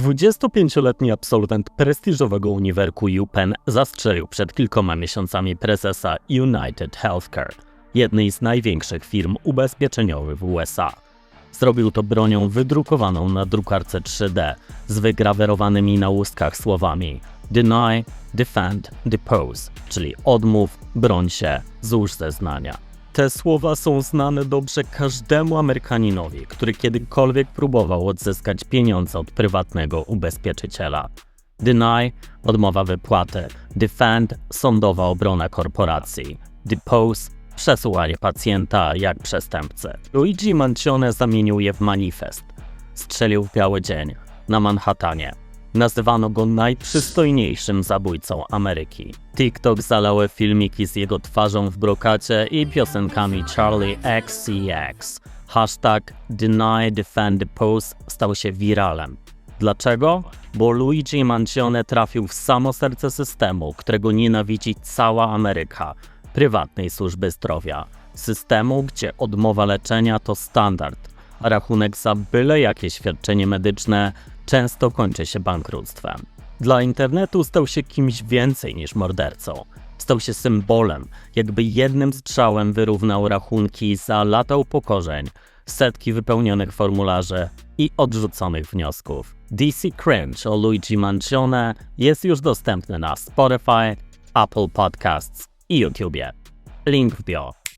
25-letni absolwent prestiżowego uniwerku UPenn zastrzelił przed kilkoma miesiącami prezesa United Healthcare, jednej z największych firm ubezpieczeniowych w USA. Zrobił to bronią wydrukowaną na drukarce 3D z wygrawerowanymi na łustkach słowami Deny, Defend, Depose, czyli odmów, broń się, złóż zeznania. Te słowa są znane dobrze każdemu Amerykaninowi, który kiedykolwiek próbował odzyskać pieniądze od prywatnego ubezpieczyciela. Deny odmowa wypłaty, defend sądowa obrona korporacji, depose przesłuchanie pacjenta jak przestępcy. Luigi Mancione zamienił je w manifest. Strzelił w biały dzień na Manhattanie. Nazywano go najprzystojniejszym zabójcą Ameryki. TikTok zalały filmiki z jego twarzą w brokacie i piosenkami Charlie XCX. Hashtag Deny Defend Pose stał się wiralem. Dlaczego? Bo Luigi Mancione trafił w samo serce systemu, którego nienawidzi cała Ameryka prywatnej służby zdrowia. Systemu, gdzie odmowa leczenia to standard, a rachunek za byle jakie świadczenie medyczne często kończy się bankructwem. Dla internetu stał się kimś więcej niż mordercą. Stał się symbolem, jakby jednym strzałem wyrównał rachunki za lata upokorzeń, setki wypełnionych formularzy i odrzuconych wniosków. DC Cringe o Luigi Mancione jest już dostępny na Spotify, Apple Podcasts i YouTubie. Link w bio.